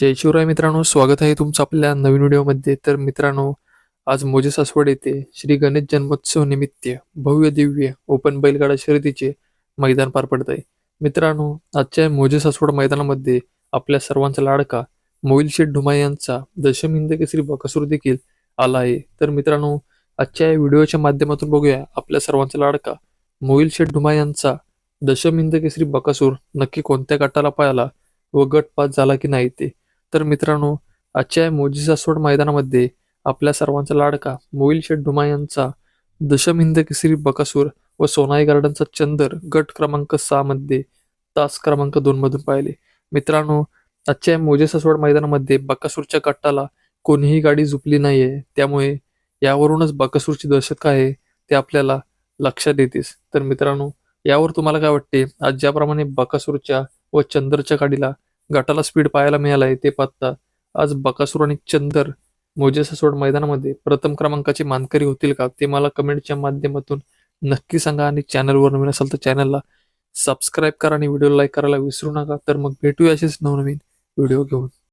जय शिवराय मित्रांनो स्वागत आहे तुमचं आपल्या नवीन व्हिडिओमध्ये. तर मित्रांनो आज मोजे सासवड येथे श्री गणेश जन्मोत्सव निमित्त भव्य दिव्य ओपन बैलगाडा शर्यतीचे मैदान पार पडत आहे मित्रांनो आजच्या मोजे सासवड मैदानामध्ये आपल्या सर्वांचा लाडका मोईल शेठ ढुमाय यांचा दशम हिंद केसरी बकासूर देखील आला आहे. तर मित्रांनो आजच्या या व्हिडिओच्या माध्यमातून बघूया आपल्या सर्वांचा लाडका मोईल शेठ ढुमाय यांचा दशम हिंद केसरी बकासूर नक्की कोणत्या गटाला पाहिला व गट पास झाला की नाही ते. तर मित्रांनो आजच्या या मोजी मैदानामध्ये आपल्या सर्वांचा लाडका मोईल शेठ डुमा यांचा दशमिंद केसरी बकासूर व सोनाई गार्डनचा चंदर गट क्रमांक सहा मध्ये तास क्रमांक दोन मधून पाहिले. मित्रांनो आजच्या या मोजे ससवड मैदानामध्ये बकासूरच्या गटाला कोणीही गाडी झुपली नाहीये. त्यामुळे यावरूनच बकासूरची दहशत काय आहे ते आपल्याला लक्षात येतेस तर मित्रांनो यावर तुम्हाला काय वाटते? आज ज्याप्रमाणे बकासूरच्या व चंदरच्या गाडीला गटाला स्पीड पाहायला मिळाला आहे ते पाहता आज बकासूर आणि चंदर मोजे सासवड मैदानामध्ये प्रथम क्रमांकाचे मानकरी होतील का? ते मला कमेंटच्या माध्यमातून नक्की सांगा आणि चॅनलवर नवीन असाल तर चॅनलला सबस्क्राईब करा आणि व्हिडिओ लाईक करायला विसरू नका. तर मग भेटूया असेच नवनवीन व्हिडिओ घेऊन.